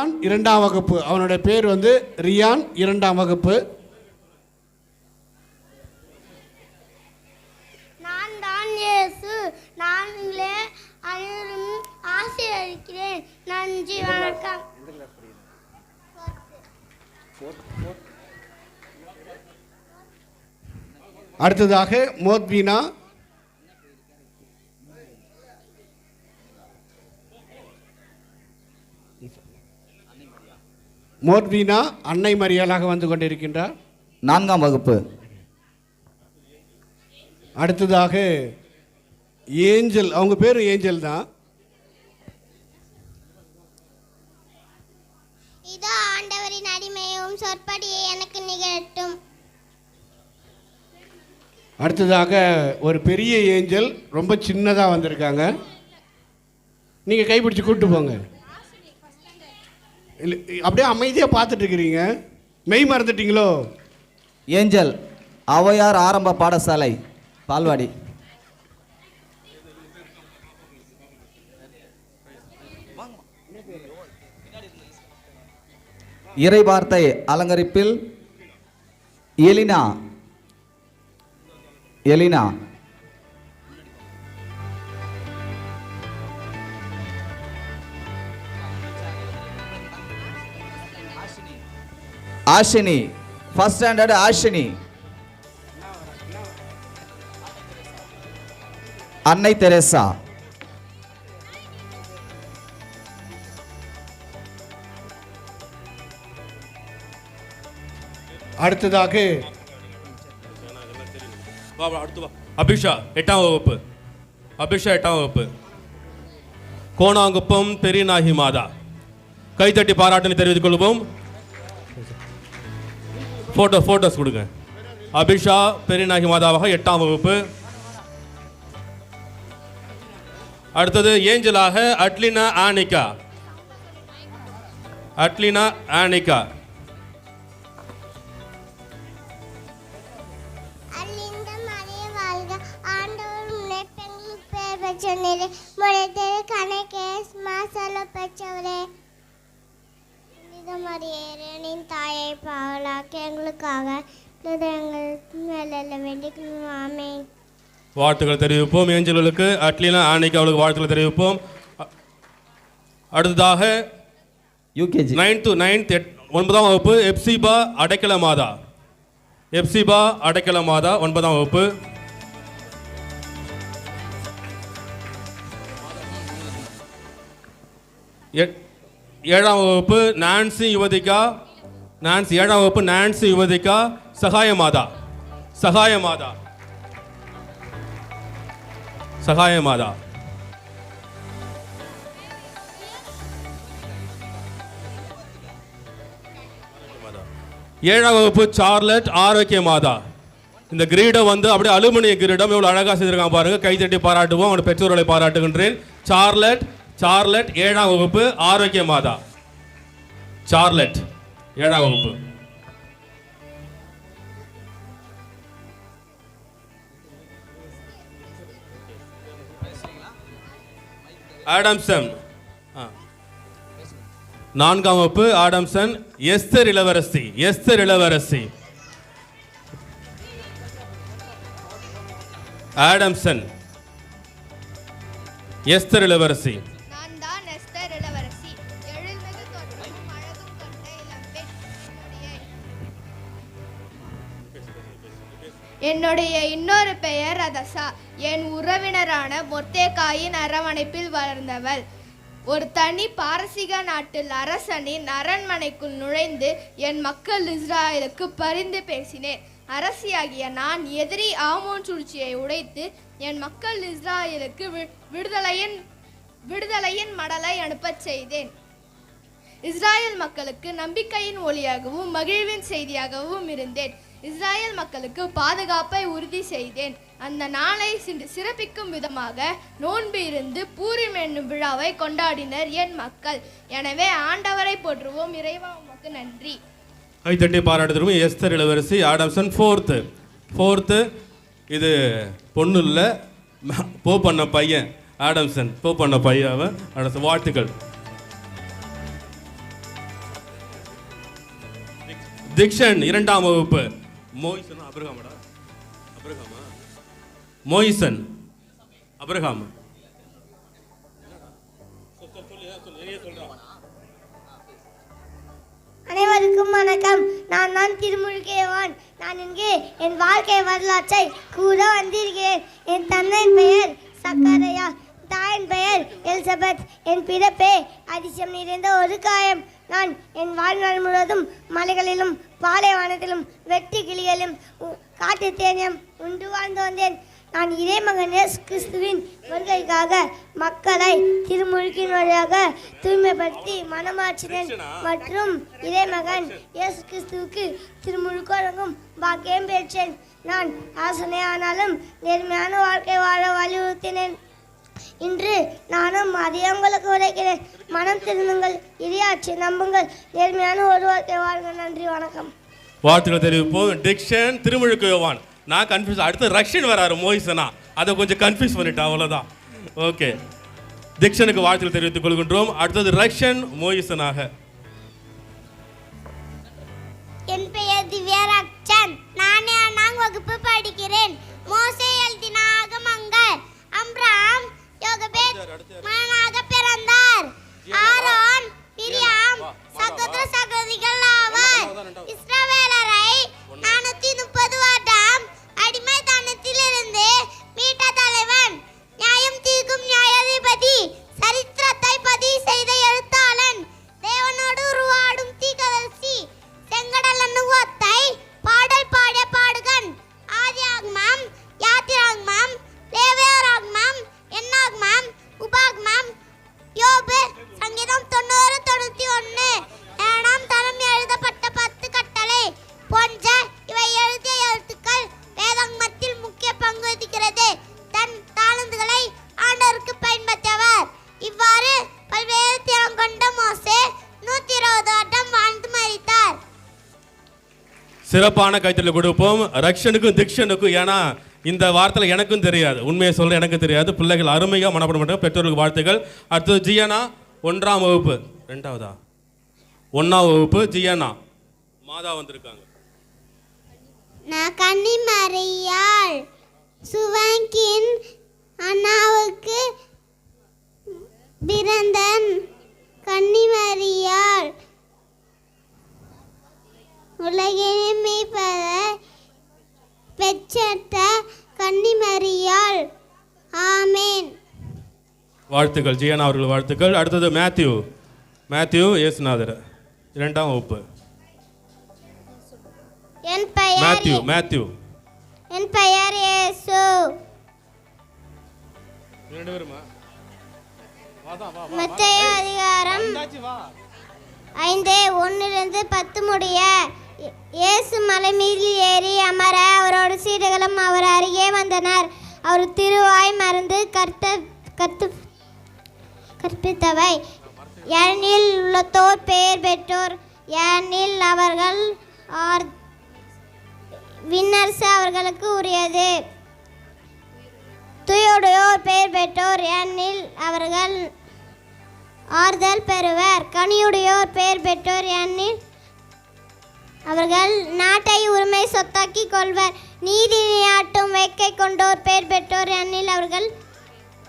Ryan இரண்டாம் வகுப்பு. அவனுடைய பேர் வந்து ரியான் இரண்டாம் வகுப்பு. நான் தான் இயேசு. நாங்களே அனைவரும் ஆசீர்வதிக்கிறேன். நன்றி வணக்கம். அடுத்ததாக மோத்வீனா மோத்வீனா அன்னை மரியாளாக வந்து கொண்டிருக்கின்றார். நான்காம் வகுப்பு. அடுத்ததாக ஏஞ்சல் அவங்க பேர் ஏஞ்சல் தான். இதோ ஆண்டவரின் அடிமையும் சொற்படியே எனக்கு நிகழட்டும் அடுத்ததாக ஒரு பெரிய ஏஞ்சல் ரொம்ப சின்னதாக வந்திருக்காங்க. நீங்கள் கைப்பிடிச்சு கூப்பிட்டு போங்க. இல்லை அப்படியே அமைதியாக பார்த்துட்டு இருக்கிறீங்க மெய் மறந்துட்டீங்களோ? ஏஞ்சல் ஔவையார் ஆரம்ப பாடசாலை பால்வாடி. இறை வார்த்தை அலங்கரிப்பில் Elina Elina Ashini first standard Ashini. அன்னை தெரேசா. அடுத்ததாக அபிஷா எட்டாம் வகுப்பு. அபிஷா எட்டாம் வகுப்பு. கோணாங்குப்பம் பெரியநாகி மாதா. கைத்தட்டி பாராட்டினை தெரிவித்துக் கொள்வோம். ஃபோட்டோ ஃபோட்டோஸ் கொடுங்க. அபிஷா பெரியநாகி மாதாவாக எட்டாம் வகுப்பு. அடுத்தது ஏஞ்சலாக அட்லினா ஆனிகா. அட்லினா ஆனிகா. அல்லிந்த கணக்கே வாழ்க பெற்றவரே முன்னே பெண்களுக்கு பெயர் பெற்றனரே முறைத்தேரு கணக்கேஸ் மாசல பெற்றவரே புனித மரியனின் தாயை பாவலாக்க எங்களுக்காக வாழ்த்துக்கள் தெரிவிப்போம். ஏஞ்சல்களுக்கு அட்லினா ஆனிக்கு அவளுக்கு வாழ்த்துக்கள் தெரிவிப்போம். அடுத்ததாக யூகேஜி. நைன்த்து நைன்த் எட் ஒன்பதாம் வகுப்பு எப்சிபா அடைக்கல மாதா. எப்சிபா அடைக்கல மாதா ஒன்பதாம் வகுப்பு. எட்- ஏழாம் வகுப்பு நான்சி யுவதிகா நான்சி ஏழாம் வகுப்பு நான்சி யுவதிகா சகாய மாதா. சகாய மாதா. சகாய மாதா. ஏழாம் வகுப்பு சார்லட் ஆரோக்கிய மாதா. இந்த கிரீடம் வந்து அப்படியே அலுமினிய கிரீடம் எவ்வளோ அழகாக செய்திருக்காங்க பாருங்க. கைத்தட்டி பாராட்டுவோம் அவனோட பெற்றோர்களை பாராட்டுகின்றேன். சார்லட் சார்லட் ஏழாம் வகுப்பு ஆரோக்கிய மாதா. சார்லட் ஏழாம் வகுப்பு. ஆடம்சன். நான்காம் வகுப்பு Adamson Esther Ilavarasi Esther Ilavarasi. Adamson Esther Ilavarasi. என்னுடைய- இன்னொரு பெயர் ரதசா. என் உறவினரான மொர்தேகாயின் அரவணைப்பில் வளர்ந்தவள். ஒரு தனி பாரசீக நாட்டில் அரசனின் அரண்மனைக்குள் நுழைந்து என் மக்கள் இஸ்ராயலுக்கு பரிந்து பேசினேன். அரசியாகிய நான் எதிரி ஆமோன் சூழ்ச்சியை உடைத்து என் மக்கள் இஸ்ராயலுக்கு விடுதலையின் விடுதலையின் மடலை அனுப்பச் செய்தேன். இஸ்ராயல் மக்களுக்கு நம்பிக்கையின் ஒளியாகவும் மகிழ்வின் செய்தியாகவும் இருந்தேன். இஸ்ராயல் மக்களுக்கு பாதுகாப்பை உறுதி செய்தேன். அந்த நாளை சிறப்பிக்கும் விதமாக நோன்பு இருந்து பூரிம் என்னும் விழாவை கொண்டாடினர் என் மக்கள். எனவே ஆண்டவரை போற்றுவோம். இறைவா உமக்கு நன்றி. கைத்தட்டி பாராட்டுறோம் Esther Ilavarasi Adamson fourth fourth இது பொண்ணு இல்லை போ பண்ண பையன் ஆடம்சன். போ பண்ண பையன் அவன். வாழ்த்துக்கள். திக்ஷன் இரண்டாம் வகுப்பு. மோயிசன் அபிரகாமடா? அபிரகாமா? மோயிசன். அபிரகாம். அனைவருக்கும் வணக்கம். நான் தான் திருமுழுகேவான் நான் இங்கு என் வாழ்க்கை வரலாற்றை கூற வந்திருக்கிறேன். என் தந்தையின் பெயர் சக்கரையா. தாயின் பெயர் எலிசபெத். என் பிறப்பே அதிசயம் நிறைந்த ஒரு காயம். நான் என் வாழ்நாள் முழுவதும் மலைகளிலும் பாலைவனத்திலும் வெட்டு கிளிகளிலும் காட்டுத் தேனியம் உண்டு வாழ்ந்து வந்தேன். நான் இறைமகன் இயேசு கிறிஸ்துவின் வருகைக்காக மக்களை திருமுழுக்கின் வழியாக தூய்மைப்படுத்தி மனமாற்றினேன். மற்றும் இறைமகன் இயேசு கிறிஸ்துவுக்கு திருமுழுக்கு வழங்கும் பாக்கியம் பெற்றேன். நான் ஆசனை ஆனாலும் நேர்மையான வாழ்க்கை வாழ வலியுறுத்தினேன். இன்று நானும் அதை உங்களுக்கு உரைக்கிறேன். மனம் திருந்துங்கள் இரையாட்சி நம்புங்கள். நேர்மையான ஒரு வாழ்க்கை வாழ்க. நன்றி வணக்கம். வாழ்த்துக்கள் தெரிவிப்போம். டிக்ஷன் திருமுழுக்கு யோவான். நான் கன்ஃபியூஸ் அடுத்து ரஷ்யன் வராரு மோயிசனா. அதை கொஞ்சம் கன்ஃபியூஸ் பண்ணிட்டேன் அவ்வளோதான் ஓகே டிக்ஷனுக்கு வாழ்த்துக்கள் தெரிவித்துக் கொள்கின்றோம். அடுத்தது ரஷ்யன் மோயிசனாக. என் பெயர் திவ்யரக்ஷன் நான் ஏழாம் வகுப்பு படிக்கிறேன். மோசே எழுதின ஆகமங்கள். அம்ராம் யோகபேத் மகனாக பிறந்தார் ஆரோன் மிரியாம் சகோதர சகோதரிகள் ஆவார். இஸ்ரவேலரை நானூத்தி சிறப்பான கைத்தறி கொடுப்போம். ரக்ஷனுக்கும் திக்ஷனுக்கும் ஏன்னா இந்த வார்த்தையில் எனக்கும் தெரியாது. உண்மையை சொல்ல எனக்கு தெரியாது. பிள்ளைகள் அருமையாக மனப்பட பெற்றோருக்கு வாழ்த்துக்கள். அடுத்தது ஜியனா ஒன்றாம் வகுப்பு. ரெண்டாவதா? ஒன்றாம் வகுப்பு ஜியனா மாதா வந்திருக்காங்க. நான் கன்னிமரியாள் சுவங்கின் அண்ணாவுக்கு பிறந்தன். கன்னிமரியாள் உலகினை பெற பெற்றெடுத்த கன்னிமரியாள். ஆமேன். வாழ்த்துக்கள் ஜியானா அவர்கள் வாழ்த்துக்கள். அடுத்தது மேத்யூ. மேத்யூ இயேசுநாதர். இரண்டாம் வகுப்பு. என் பெயர் மேத்யூ மேத்யூ. என் பெயர் இயேசு. ரெண்டு பேருமா? மத்திய அதிகாரம் ஐந்து ஒன்னிலிருந்து பத்து முடிய. இயேசு மலை மீது ஏறி அமர அவரோட சீடர்களும் அவர் அருகே வந்தனர். அவர் திருவாய் மறந்து கர்த்த கத்து கற்பித்தவை. ஏனில் உள்ளத்தோர் பெயர் பெற்றோர். ஏனில் அவர்கள் ஆர் விண்ணரசு அவர்களுக்கு உரியது. துயோடையோர் பெயர் பெற்றோர். ஏனில் அவர்கள் ஆறுதல் பெறுவர். கனியுடையோர் பெயர் பெற்றோர். எண்ணில் அவர்கள் நாட்டை உரிமை சொத்தாக்கி கொள்வர். நீதி ஆட்டும் வேக்கை கொண்டோர் பெயர் பெற்றோர் எண்ணில் அவர்கள்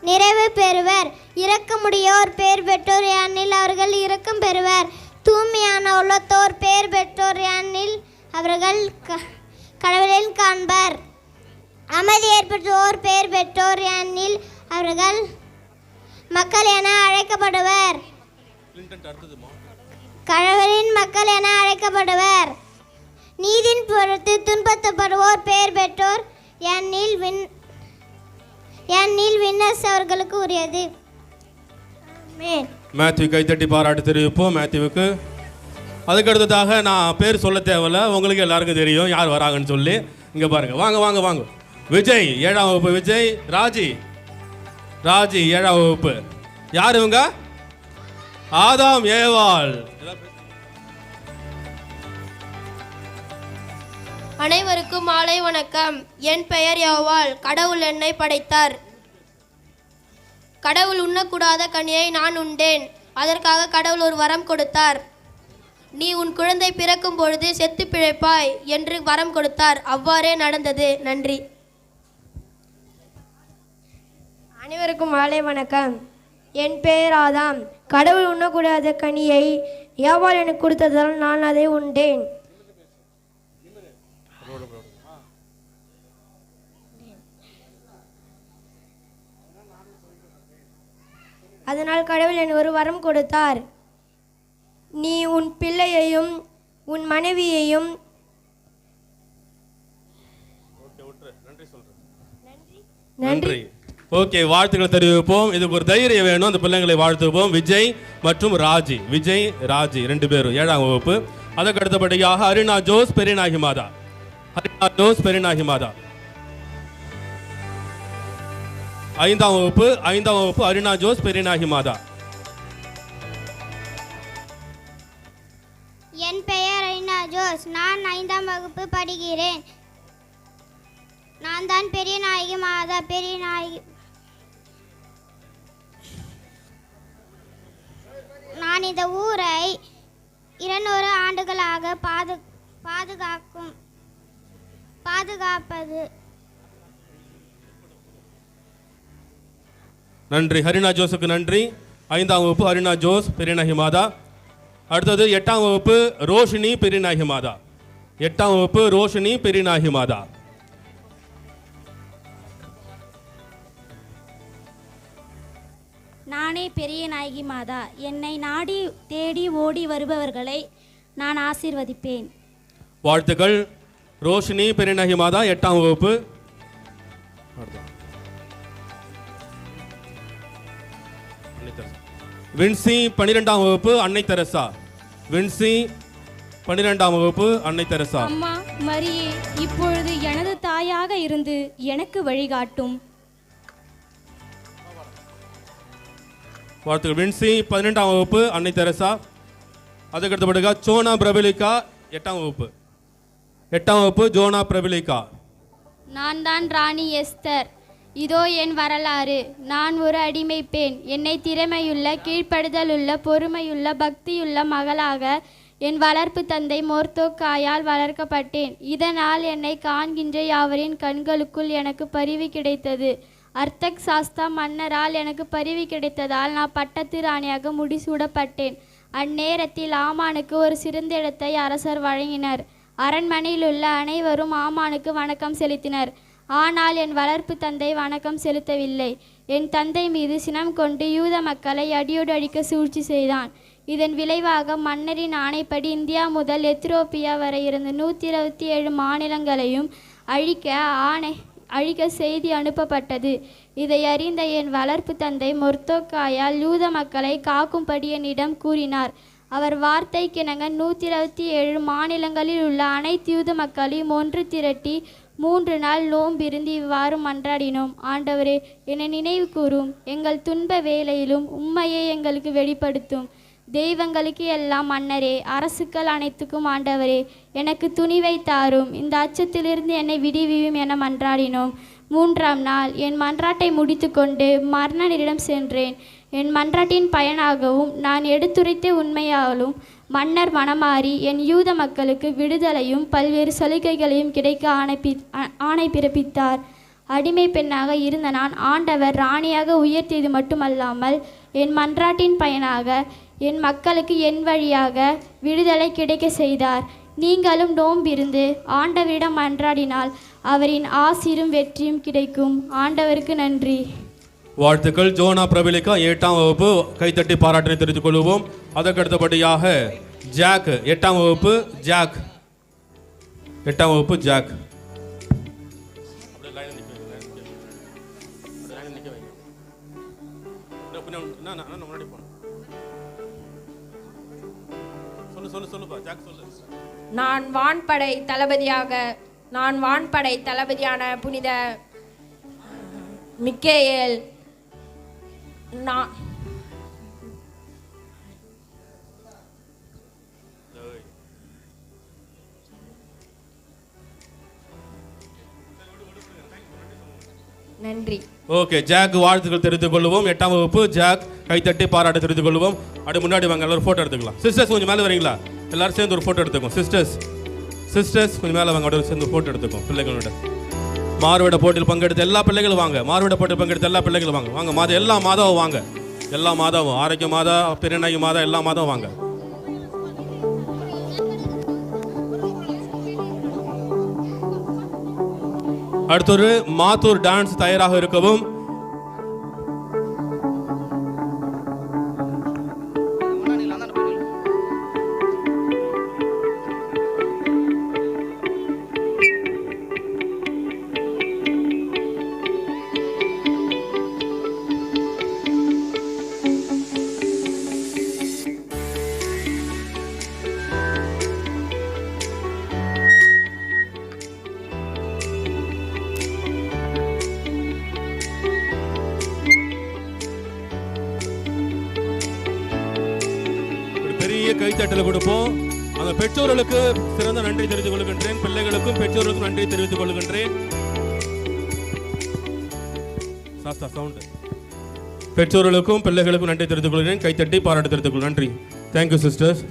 நிறைவு பெறுவர். இரக்கமுடையோர் பெயர் பெற்றோர் எண்ணில் அவர்கள் இரக்கம் பெறுவர். தூய்மையான உள்ளத்தோர் பெயர் பெற்றோர் எண்ணில் அவர்கள் க- கடவுளில் காண்பர். அமைதி ஏற்பட்டோர் பெயர் பெற்றோர் எண்ணில் அவர்கள் மக்கள் என அழைக்கப்படுவர். கடவுளின் மக்கள் என அழைக்கப்படுவர். நீதின் பொறுத்து துன்பத்தப்படுவோர் பெயர் பெற்றோர் எண்ணில் வின் எண்ணில் வின்னஸ் அவர்களுக்கு உரியது. மேத்யூ கைத்தட்டி பாராட்டு தெரிவிப்போம். மேத்யூவுக்கு அதுக்கடுத்ததாக நான் பேர் சொல்ல தேவையில்ல. உங்களுக்கு எல்லாருக்கும் தெரியும் யார் வராங்கன்னு சொல்லி. இங்கே பாருங்க. வாங்க வாங்க வாங்க. விஜய் ஏழாம் வகுப்பு விஜய். ராஜி ராஜி ஏழாம் வகுப்பு. யார் இவங்க? ஆதாம் ஏவாள். அனைவருக்கும் மாலை வணக்கம். என் பெயர் யோவாள் கடவுள் என்னை படைத்தார். கடவுள் உண்ணக்கூடாத கனியை நான் உண்டேன். அதற்காக கடவுள் ஒரு வரம் கொடுத்தார். நீ உன் குழந்தை பிறக்கும் பொழுது செத்து பிழைப்பாய் என்று வரம் கொடுத்தார். அவ்வாறே நடந்தது. நன்றி. அனைவருக்கும் மாலை வணக்கம். என் பெயர் ஆதாம். கடவுள் உண்ணக்கூடாத கனியை ஏவாள் எனக்கு கொடுத்ததால் நான் அதை உண்டேன். அதனால் கடவுள் எனக்கு ஒரு வரம் கொடுத்தார். நீ உன் பிள்ளையையும் உன் மனைவியையும் நன்றி. ஓகே வாழ்த்துக்களை தெரிவிப்போம். இதுக்கு ஒரு தைரியம் வேணும். அந்த பிள்ளைங்களை வாழ்த்துவோம். விஜய் மற்றும் ராஜி. விஜய் ராஜி ரெண்டு பேரும். ஏழாம் வகுப்பு. அதற்கு அடுத்தபடியாக அருணா ஜோஸ் பெரியநாயகி மாதா. அருணா ஜோஸ் பெரியநாயகி மாதா. ஐந்தாம் வகுப்பு. ஐந்தாம் வகுப்பு அருணா ஜோஸ் பெரியநாயகி மாதா. என் பெயர் அருணா ஜோஸ். நான் ஐந்தாம் வகுப்பு படிக்கிறேன். நான் தான் பெரிய நாயகி மாதா. பெரிய நாயகி நான் இந்த ஊரை இருநூறு ஆண்டுகளாக பாது பாதுகாக்கும் பாதுகாப்பது. நன்றி. ஹரிணா ஜோஸுக்கு நன்றி. ஐந்தாம் வகுப்பு ஹரிணா ஜோஸ் பெரியநாயகி மாதா. அடுத்தது எட்டாம் வகுப்பு ரோஷினி பெரியநாயகி மாதா. எட்டாம் வகுப்பு ரோஷினி பெரியநாயகி மாதா. நானே பெரிய நாயகி மாதா. என்னை நாடி தேடி ஓடி வருபவர்களை நான் ஆசீர்வதிப்பேன். வாழ்த்துக்கள். ரோஷினி பெரியநாயகி மாதா எட்டாம் வகுப்பு. வின்சி பன்னிரெண்டாம் வகுப்பு அன்னை தெரசா. வின்சி பன்னிரெண்டாம் வகுப்பு அன்னை தெரசா. அம்மா மரியே இப்பொழுது எனது தாயாக இருந்து எனக்கு வழிகாட்டும். வாழ்த்துக்கள். வின்சி பதினெட்டாம் வகுப்பு அன்னை தெரசா. அதுக்கு சோனா பிரபலிகா எட்டாம் வகுப்பு. எட்டாம் வகுப்பு ஜோனா பிரபலிகா. நான் தான் ராணி எஸ்தர். இதோ என் வரலாறு. நான் ஒரு அடிமை பெண். என்னை திறமையுள்ள கீழ்ப்படுதலுள்ள பொறுமையுள்ள பக்தியுள்ள மகளாக என் வளர்ப்பு தந்தை மோர்த்தோக்காயால் வளர்க்கப்பட்டேன். இதனால் என்னை காண்கின்ற யாவரின் கண்களுக்குள் எனக்கு பரிவு கிடைத்தது. அர்த்தக் சாஸ்தா மன்னரால் எனக்கு பரிவு கிடைத்ததால் நான் பட்டத்து ராணியாக முடிசூடப்பட்டேன். அந்நேரத்தில் ஆமானுக்கு ஒரு சிறந்த இடத்தை அரசர் வழங்கினர். அரண்மனையில் உள்ள அனைவரும் ஆமானுக்கு வணக்கம் செலுத்தினர். ஆனால் என் வளர்ப்பு தந்தை வணக்கம் செலுத்தவில்லை. என் தந்தை மீது சினம் கொண்டு யூத மக்களை அடியோடு அடிக்க சூழ்ச்சி செய்தான். இதன் விளைவாக மன்னரின் ஆணைப்படி இந்தியா முதல் எத்திரோப்பியா வரை இருந்த நூற்றி இருபத்தி ஏழு மாநிலங்களையும் அழிக்க ஆணை அழிக்க செய்தி அனுப்பப்பட்டது. இதை அறிந்த என் வளர்ப்பு தந்தை மொர்த்தோக்காயால் யூத மக்களை காக்கும்படி என்னிடம் கூறினார். அவர் வார்த்தைக்கிணங்க நூற்றி இருபத்தி ஏழு மாநிலங்களில் உள்ள அனைத்து யூத மக்களையும் ஒன்று திரட்டி மூன்று நாள் நோம்பிருந்து இவ்வாறு மன்றாடினோம். ஆண்டவரே என்னை நினைவு கூறும். எங்கள் துன்ப வேலையிலும் உண்மையை எங்களுக்கு வெளிப்படுத்தும். தெய்வங்களுக்கு எல்லாம் மன்னரே அரசுக்கள் அனைத்துக்கும் ஆண்டவரே எனக்கு துணிவை தாரும் இந்த அச்சத்திலிருந்து என்னை விடுவியும் என மன்றாடினோம். மூன்றாம் நாள் என் மன்றாட்டை முடித்துக்கொண்டு மன்னனிடம் சென்றேன். என் மன்றாட்டின் பயனாகவும் நான் எடுத்துரைத்த உண்மையாலும் மன்னர் மனமாறி என் யூத மக்களுக்கு விடுதலையும் பல்வேறு சலுகைகளையும் கிடைக்க ஆணை ஆணை பிறப்பித்தார். அடிமை பெண்ணாக இருந்த நான் ஆண்டவர் ராணியாக உயர்த்தியது மட்டுமல்லாமல் என் மன்றாட்டின் பயனாக என் மக்களுக்கு என் வழியாக விடுதலை கிடைக்க செய்தார். நீங்களும் நோம்பிருந்து ஆண்டவரிடம் அன்றாடினால் அவரின் ஆசிரும் வெற்றியும் கிடைக்கும். ஆண்டவருக்கு நன்றி. வாழ்த்துக்கள். ஜோனா பிரபலிகா எட்டாம் வகுப்பு கைத்தட்டி பாராட்டினை தெரிவித்துக் கொள்வோம். அதற்கடுத்தபடியாக ஜாக் எட்டாம் வகுப்பு ஜாக். எட்டாம் வகுப்பு ஜாக். சொல்லு சொல்லு சொல்லுப்பா ஜாக் சொல்லு. நான் வான்படை தளபதியாக நான் வான்படை தளபதியான புனித மிக்கேயல் நான் நன்றி. ஓகே ஜாக் வாழ்த்துக்கள் தெரிவித்துக் கொள்வோம் எட்டாம் வகுப்பு ஜாக் கைத்தட்டி பாராட்டு தெரிவித்துக் கொள்வோம் அப்படியே முன்னாடி வாங்க எல்லாரும் ஃபோட்டோ எடுத்துக்கலாம். சிஸ்டர்ஸ் கொஞ்சம் மேலே வரீங்களா? எல்லாரும் சேர்ந்து ஒரு ஃபோட்டோ எடுத்துக்கோம் சிஸ்டர்ஸ் சிஸ்டர்ஸ் கொஞ்சம் மேலே வாங்க அப்படியே சேர்ந்து ஃபோட்டோ எடுத்துக்கோம் பிள்ளைகளோட. மாறுவிட போட்டியில் பங்கெடுத்த எல்லா பிள்ளைகளும் வாங்க. மாறுவிட போட்டியில் பங்கெடுத்த எல்லா பிள்ளைகளும் வாங்க. வாங்க மாதம் எல்லா மாதாவும் வாங்க. எல்லா மாதாவும் ஆரோக்கிய மாதா பெரியநாயகி மாதா எல்லா மாதம் வாங்க. அடுத்தொரு மாத்தூர் டான்ஸ் தயாராக இருக்கவும் கைத்தட்டல் கொடுப்போம். அந்த பெற்றோர்களுக்கு சிறந்த நன்றி தெரிவித்துக் கொள்கின்றேன். பிள்ளைகளுக்கும் பெற்றோர்களுக்கும் நன்றி தெரிவித்துக் கொள்கின்றேன். சாஸ்தா சவுண்ட் பெற்றோர்களுக்கும் பிள்ளைகளுக்கும் நன்றி தெரிவித்துக் கொள்கிறேன். கைத்தட்டி பாராட்டு தெரிவித்துக் கொள். நன்றி. Thank you sisters